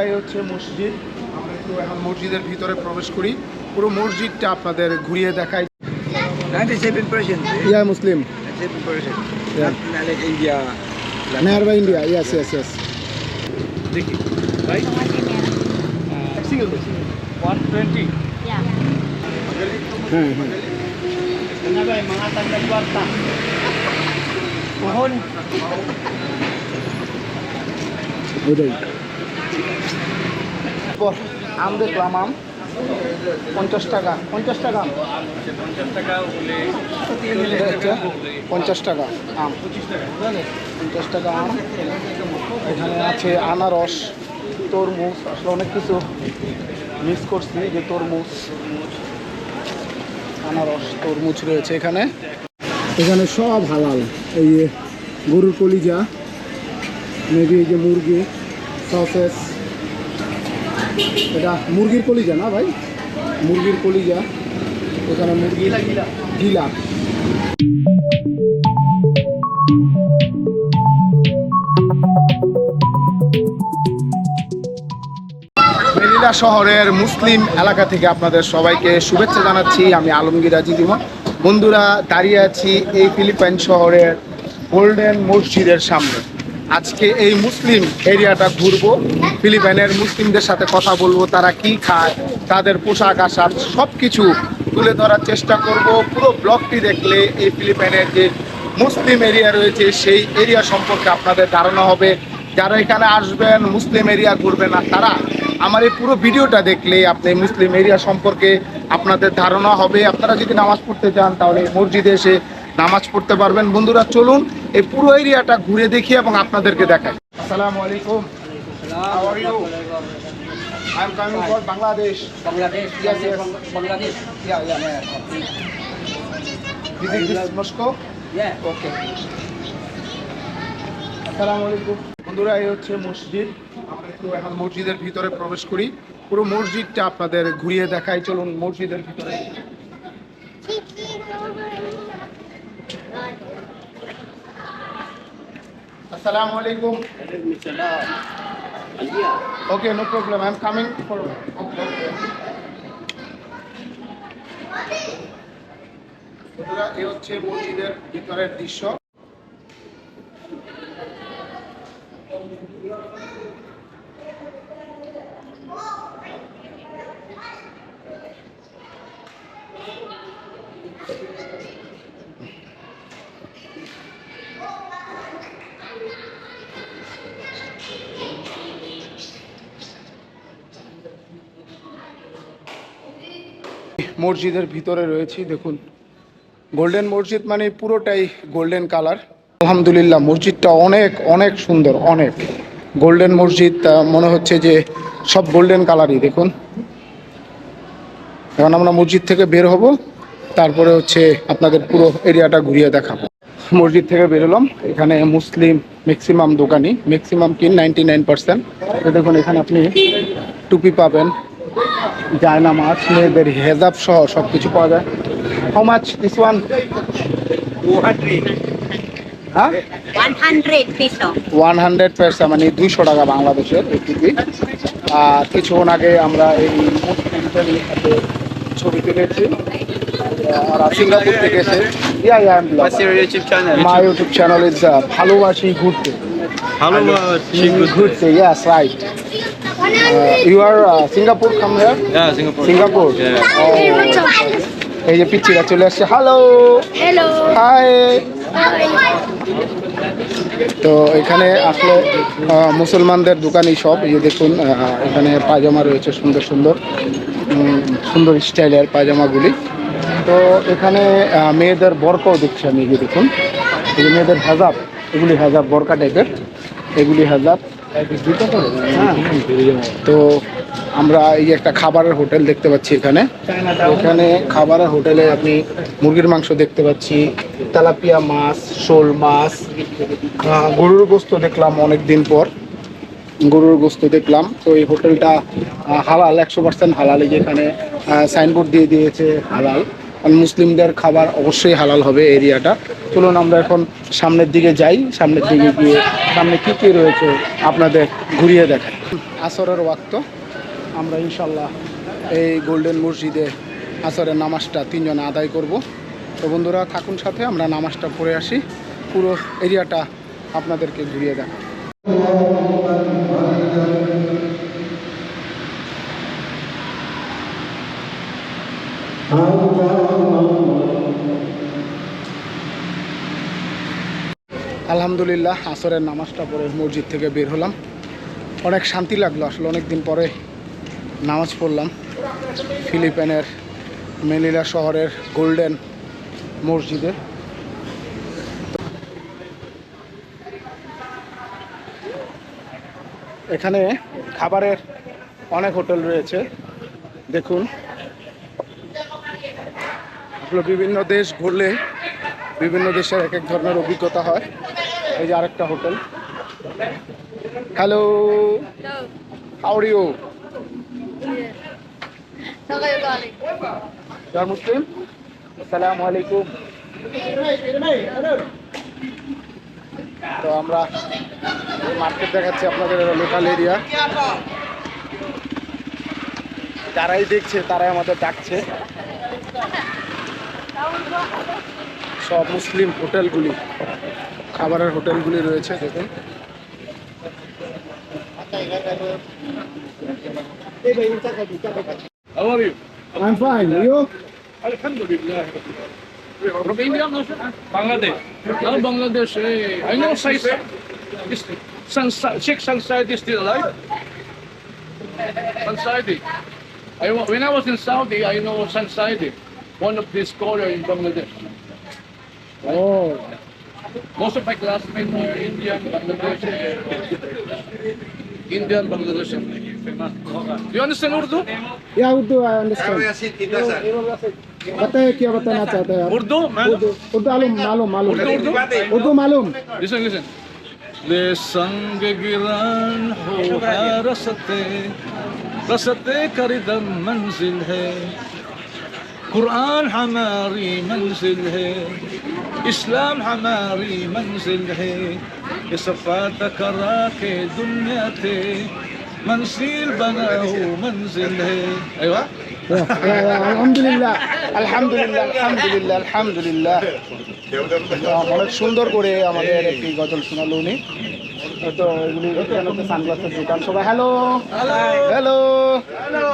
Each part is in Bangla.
এই হচ্ছে মসজিদ আমরা একটু এখন মসজিদের ভিতরে প্রবেশ করি পুরো মসজিদটা আপনাদের ঘুরিয়ে দেখাই 97 percent. Yeah Muslim 97 percent. Yeah. Not like India. Nearby India yes yes yes Ricky, right? Single 120. Yeah. হ্যাঁ হ্যাঁ ওইটাই পর আম দেখলাম আম। পঞ্চাশ টাকা পঞ্চাশ টাকা হচ্ছে পঞ্চাশ টাকা আম। পঞ্চাশ টাকা আম। এখানে আছে আনারস তরমুজ আসলে অনেক কিছু মিস করছি যে তরমুজ আনারস তরমুজ রয়েছে এখানে। এখানে সব হালাল। এই যে গরুর কলিজা মেবি এই যে মুরগি সসেস এটা মুরগির কলিজা না ভাই? মুরগির কলিজা। এখানে মুরগি। গিলা মেরিলা শহরের মুসলিম এলাকা থেকে আপনাদের সবাইকে শুভেচ্ছা জানাচ্ছি। আমি আলমগীর আজিজুমন বন্ধুরা, দাঁড়িয়ে আছি এই ফিলিপাইন শহরের গোল্ডেন মসজিদের সামনে। আজকে এই মুসলিম এরিয়াটা ঘুরবো। ফিলিপাইনের মুসলিমদের সাথে কথা বলব, তারা কি খায়, তাদের পোশাক আশাক সব কিছু তুলে ধরার চেষ্টা করব। পুরো ব্লগটি দেখলে এই ফিলিপাইনের যে মুসলিম এরিয়া রয়েছে, সেই এরিয়া সম্পর্কে আপনাদের ধারণা হবে। যারা এখানে আসবেন, মুসলিম এরিয়া ঘুরবেন আর তারা আমার এই পুরো ভিডিওটা দেখলে আপনি মুসলিম এরিয়া সম্পর্কে আপনাদের ধারণা হবে আপনারা যদি নামাজ পড়তে চান তাহলে মসজিদে এসে নামাজ পড়তে পারবেন বন্ধুরা চলুন এই পুরো এরিয়াটা ঘুরে দেখি এবং আপনাদেরকে দেখাই আসসালামু আলাইকুম How are you? I'm coming from Bangladesh. Bangladesh. Yes, yes. Bangladesh. Yeah, yeah. This is this Moscow? Yeah. ওকে আসসালামু আলাইকুম বন্ধুরা এই হচ্ছে মসজিদ এখন মসজিদের ভিতরে প্রবেশ করি। পুরো মসজিদটা আপনাদের ঘুরিয়ে দেখাই। চলুন মসজিদের ভিতরে। আসসালামু আলাইকুম। Okay no problem I am coming for এই হচ্ছে মসজিদের ভিতরের দৃশ্য। মসজিদের ভিতরে রয়েছি, দেখুন। গোল্ডেন মসজিদ মানে পুরোটাই গোল্ডেন কালার আলহামদুলিল্লাহ, মসজিদটা অনেক অনেক সুন্দর, অনেক। গোল্ডেন মসজিদ মনে হচ্ছে যে সব গোল্ডেন কালারই দেখুন। এখন আমরা মসজিদ থেকে বের হব, তারপরে হচ্ছে আপনাদের পুরো এরিয়াটা ঘুরিয়ে দেখাবো। মসজিদ থেকে বেরোলাম এখানে মুসলিম ম্যাক্সিমাম দোকানি ম্যাক্সিমাম কি নাইনটি নাইন পার্সেন্ট দেখুন, এখানে আপনি টুপি পাবেন। জায়না মাছ মেয়েদের হেজাব সহ সব কিছু পাওয়া যায়। হাউ মাছ দিস ওয়ান হ্যাঁ ওয়ান হান্ড্রেড পয়সা মানে দুইশো টাকা বাংলাদেশের এই আর কিছুক্ষণ আগে আমরা এই ছবি তুলেছি। আর সিঙ্গাপুর থেকে এসে yeah yeah? My YouTube channel is ভালোবাসি ঘুরতে। Hello, ঘুরতে। Yes right you are Singapore come here Yeah, Singapore. Singapore এই যে পিচ্ছিরা চলে আসছে। Hello Hello. হাই তো এখানে আসলে মুসলমানদের দোকানই সব। এই যে দেখুন এখানে পায়জামা রয়েছে সুন্দর সুন্দর। সুন্দর স্টাইলের পায়জামাগুলি। তো এখানে মেয়েদের বরকাও দেখছি আমি এই যে দেখুন। এই যে মেয়েদের হেজাব এগুলি হেজাব বরকা টাইপের এগুলি হেজাব। তো আমরা এই যে একটা খাবারের হোটেল দেখতে পাচ্ছি এখানে। এখানে খাবারের হোটেলে আপনি মুরগির মাংস দেখতে পাচ্ছি। তেলাপিয়া মাছ, শোল মাছ গরুর গোস্ত দেখলাম অনেক দিন পর। গরুর গোস্ত দেখলাম। তো এই হোটেলটা হালাল, একশো পার্সেন্ট হালাল। এই যে এখানে সাইনবোর্ড দিয়ে দিয়েছে হালাল। মুসলিমদের খাবার অবশ্যই হালাল হবে এরিয়াটা। চলুন আমরা এখন সামনের দিকে যাই। সামনের দিকে গিয়ে সামনে কী কী রয়েছে আপনাদের ঘুরিয়ে দেখাই। আসরের ওয়াক্ত। আমরা ইনশাল্লাহ এই গোল্ডেন মসজিদে আসরের নামাজটা তিনজনে আদায় করব। তো বন্ধুরা, থাকুন সাথে, আমরা নামাজটা পড়ে আসি। পুরো এরিয়াটা আপনাদেরকে ঘুরিয়ে দেখাই। আলহামদুলিল্লাহ, আসরের নামাজটা পড়ে মসজিদ থেকে বের হলাম। অনেক শান্তি লাগল, আসলে অনেক দিন পরে নামাজ পড়লাম। ফিলিপাইনের মেলিলা শহরের গোল্ডেন মসজিদে। এখানে খাবারের অনেক হোটেল রয়েছে, দেখুন। বিভিন্ন দেশ ঘুরলে বিভিন্ন দেশের এক এক ধরনের অভিজ্ঞতা হয়। এই যে আরেকটা hotel. Hello how are you you Muslim আসসালামু আলাইকুম তো আমরা মার্কেট দেখাচ্ছি আপনাদের লোকাল এরিয়া যারাই দেখছে, তারাই আমাদের ডাকছে। সব মুসলিম হোটেলগুলি খাবারের হোটেলগুলি রয়েছে দেখুন How are you? I'm fine. You? Alhamdulillah. From India, no, sir? Bangladesh. No, Bangladesh. eh, I know Said. Is Sunsi- Sheikh Sunsaidi is still alive? Sunsaidi. I, when I was in Saudi, I know Sunsaidi, one of the scholars in Bangladesh. Oh, Most of my classmates are Indian, Bangladesh, eh, Indian, Bangladesh. Do you understand Urdu? yeah, Urdu I understand. बताइए क्या बताना चाहते हैं? उर्दू उर्दू मालूम मालूम मालूम उर्दू, उर्दू? उर्दू मालूम Listen, listen. ले संग गिरान हो है रसते रसते करिदम मंजिल है कुरान हमारी मंजिल है اسلام ہماری منزل ہے یہ صفا تکرا کے دنیا تھے منزل بنا ہو منزل ہے ايوه الحمد لله الحمد لله الحمد لله الحمد لله অনেক সুন্দর করে আমাদের একটি গজল শোনালো উনি তো এগুলি সানগ্লাসের দোকান সবাই hello hello hello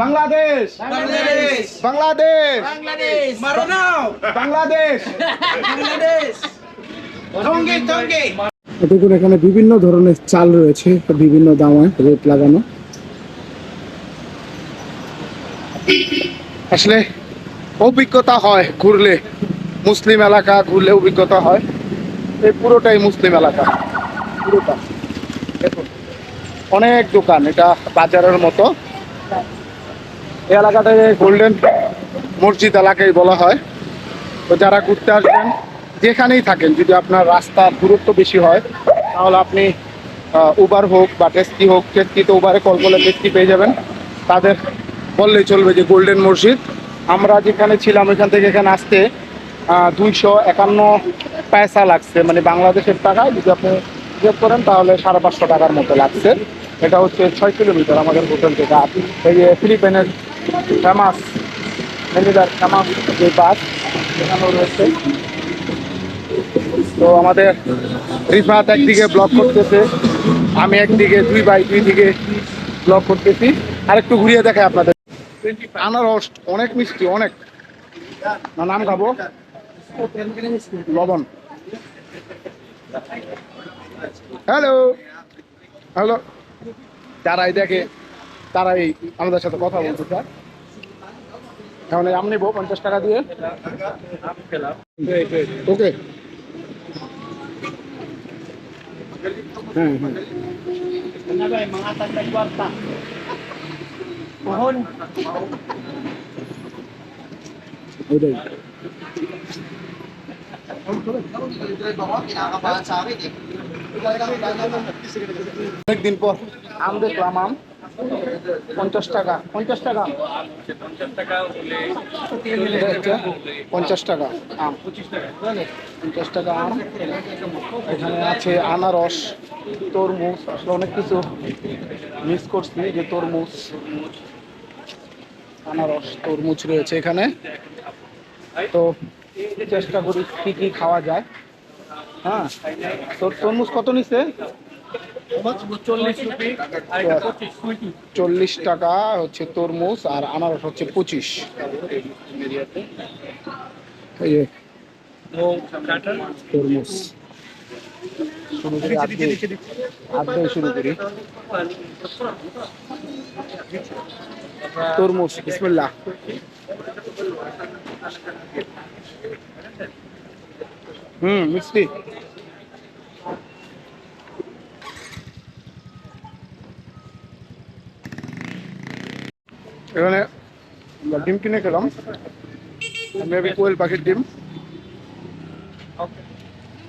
Bangladesh. Bangladesh. Bangladesh. Bangladesh. মারো নাও বাংলাদেশ। বাংলাদেশ। টঙ্গে টঙ্গে দেখুন এখানে বিভিন্ন ধরনের চাল রয়েছে বিভিন্ন দামে রেট লাগানো। আসলে অভিজ্ঞতা হয় ঘুরলে মুসলিম এলাকা ঘুরলে অভিজ্ঞতা হয়। এই পুরোটাই মুসলিম এলাকা। পুরোটা। দেখুন অনেক দোকান এটা বাজারের মতো। এই এলাকাটাকে গোল্ডেন মসজিদ এলাকায় বলা হয়। তো যারা ঘুরতে আসবেন, যেখানেই থাকেন, যদি আপনার রাস্তার দূরত্ব বেশি হয়, তাহলে আপনি উবার হোক বা টেস্কি হোক টেস্কিতে উবারে কল করলে টেস্কি পেয়ে যাবেন। তাদের বললেই চলবে যে গোল্ডেন মসজিদ। আমরা যেখানে ছিলাম এখান থেকে এখানে আসতে দুইশো একান্ন পয়সা লাগছে। মানে বাংলাদেশের টাকায় যদি আপনি করেন, তাহলে সাড়ে পাঁচশো টাকার মতো লাগছে। এটা হচ্ছে ছয় কিলোমিটার আমাদের হোটেল থেকে এই যে ফিলিপাইনের ফেমাস মেলিদার ফেমাস যে বাস, সেখানেও রয়েছে। তো আমাদের রিফাত একদিকে ব্লক করতেছে, আমি একদিকে, দুই বাই দুই দিকে ব্লক করতেছি। আর একটু ঘুরিয়ে দেখাই আপনাদের। আনারস, অনেক মিষ্টি, অনেক। না, নাম খাব? লবণ। হ্যালো। হ্যালো। যারাই দেখে তারাই আমাদের সাথে কথা বলতে চায়। এখন এই আম নিবো পঞ্চাশ টাকা দিয়ে। ওকে। হ্যাঁ হ্যাঁ ওইটাই। অনেকদিন পর আম দেখলাম আম পঞ্চাশ টাকা পঞ্চাশ টাকা। পঞ্চাশ টাকা, আম। পঞ্চাশ টাকা আম। এখানে আছে আনারস, তরমুজ, আসলে অনেক কিছু মিস করছি, যে তরমুজ। আনারস, তরমুজ রয়েছে এখানে। তো চেষ্টা করি কি কি খাওয়া যায়। হ্যাঁ তোর তরমুজ কত নিছে? চল্লিশ পঁচিশ। চল্লিশ টাকা হচ্ছে তরমুজ আর আনারস হচ্ছে পঁচিশ। তরমুজ। শুরু করি শুরু করি। তরমুজ বিসমিল্লাহ। হুম মিষ্টি। এখানে আমরা ডিম কিনে খেলাম। মেবি কোয়েল পাখির ডিম।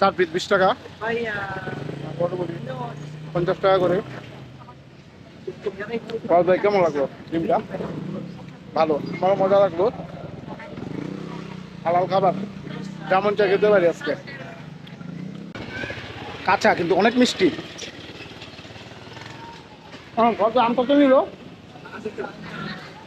চার পিস বিশ টাকা। পঞ্চাশ টাকা করে। ভাই, কেমন লাগল ডিমটা? ভালো। আমার মজা লাগল। হালাল খাবার। যেমন চা খেতে পারি আজকে। কাঁচা, কিন্তু অনেক মিষ্টি। হ্যাঁ কত? আম কত নিল?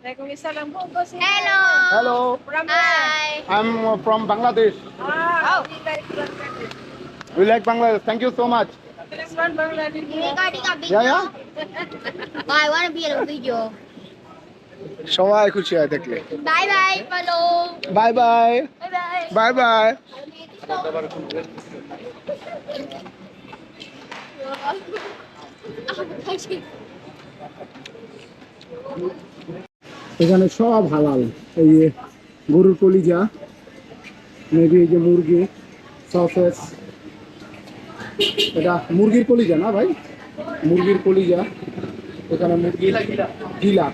Waalaikumsalam po si Hello. From Hi. Am from Bangladesh Ah, we like Bangladesh. We like Bangladesh thank you so much This one Bangladesh. Recording a video. Yeah, yeah. Oh, I want to be in a video. সবাই খুশি হয় দেখলে Bye bye, follow. Bye bye Bye bye. Bye bye এখানে সব হালাল। এই যে গরুর কলিজা মেবি এই যে মুরগি সসেস এটা মুরগির কলিজা না ভাই? মুরগির কলিজা। এখানে মুরগি গিলা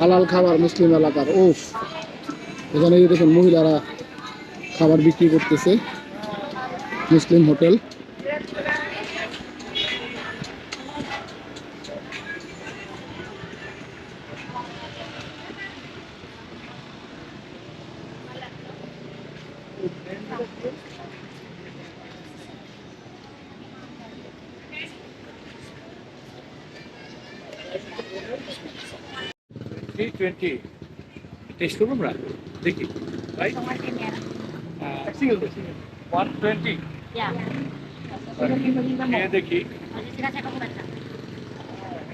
হালাল খাবার মুসলিম এলাকার ওফ এখানে দেখুন মহিলারা খাবার বিক্রি করতেছে। Muslim hotel. Three twenty test করব আমরা? দেখি। Right single one twenty Yeah. খেয়ে দেখি।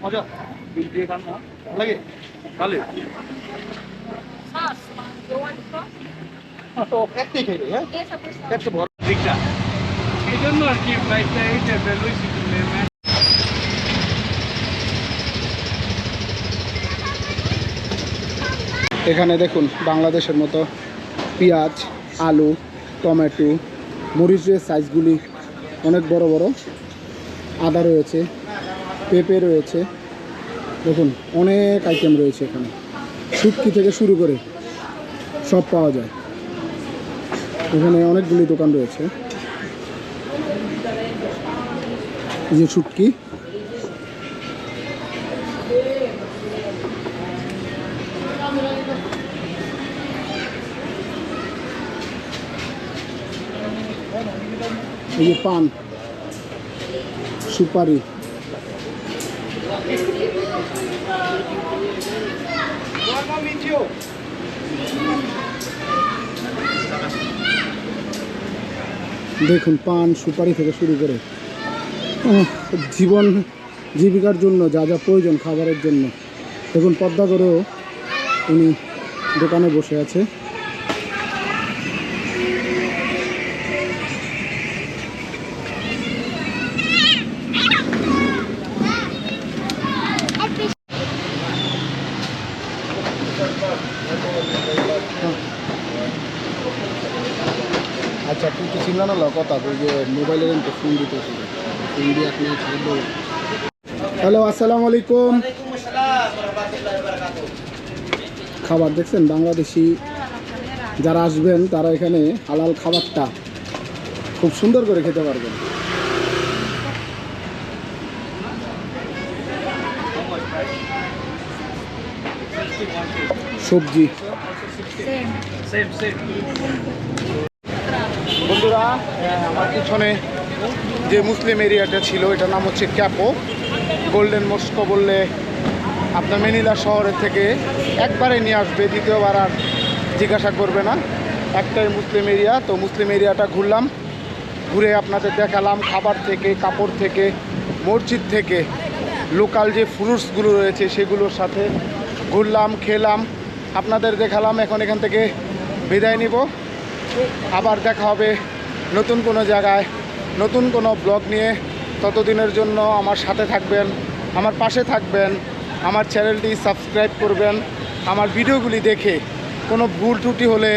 মজা। বিল দিয়ে খান না। লাগে। ভালো Sauce. You want একটাই হ্যাঁ? Yes, of course. একটা বড় দিকটা। এই জন্য আর কি প্রাইসটা এইটা ভ্যালুই এখানে দেখুন বাংলাদেশের মতো পেঁয়াজ আলু টমেটো মরিচের সাইজগুলি অনেক বড় বড়। আদা রয়েছে পেঁপে রয়েছে। দেখুন অনেক আইটেম রয়েছে এখানে। শুটকি থেকে শুরু করে সব পাওয়া যায়। এখানে অনেকগুলি দোকান রয়েছে। যে শুটকি এই যে পান। সুপারি। দেখুন, পান সুপারি থেকে শুরু করে জীবন জীবিকার জন্য যা যা প্রয়োজন খাবারের জন্য। দেখুন, পদ্মা করেও উনি দোকানে বসে আছে। মোবাইলের ফোন দিতে ফোন দিয়ে আপনি হ্যালো, আসসালামু আলাইকুম। খাবার দেখছেন? বাংলাদেশি যারা আসবেন, তারা এখানে হালাল খাবারটা খুব সুন্দর করে খেতে পারবেন। সবজি। বন্ধুরা আমার পিছনে যে মুসলিম এরিয়াটা ছিল, এটার নাম হচ্ছে ক্যাপো। গোল্ডেন মস্কো বললে আপনার মেনিলা শহরের থেকে একবারে নিয়ে আসবে, দ্বিতীয়বার আর জিজ্ঞাসা করবে না। একটাই মুসলিম এরিয়া, তো মুসলিম এরিয়াটা ঘুরলাম। ঘুরে আপনাদের দেখালাম খাবার থেকে, কাপড় থেকে, মসজিদ থেকে, লোকাল যে ফ্রুটসগুলো রয়েছে, সেগুলোর সাথে ঘুরলাম, খেলাম। আপনাদের দেখালাম, এখন এখান থেকে বিদায় নিব। আবার দেখা হবে নতুন কোনো জায়গায়, নতুন কোনো ব্লগ নিয়ে ততদিনের জন্য আমার সাথে থাকবেন, আমার পাশে থাকবেন, আমার চ্যানেলটি সাবস্ক্রাইব করবেন, আমার ভিডিওগুলি দেখে কোনো ভুল ত্রুটি হলে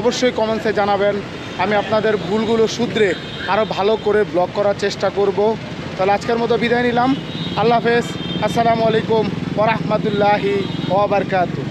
অবশ্যই কমেন্টসে জানাবেন। আমি আপনাদের ভুলগুলো শুধরে আরও ভালো করে ব্লগ করার চেষ্টা করব। তাহলে আজকের মতো বিদায় নিলাম। আল্লাহ হাফেজ। আসসালামু আলাইকুম ওরহমতুল্লাহি ওবরকাতু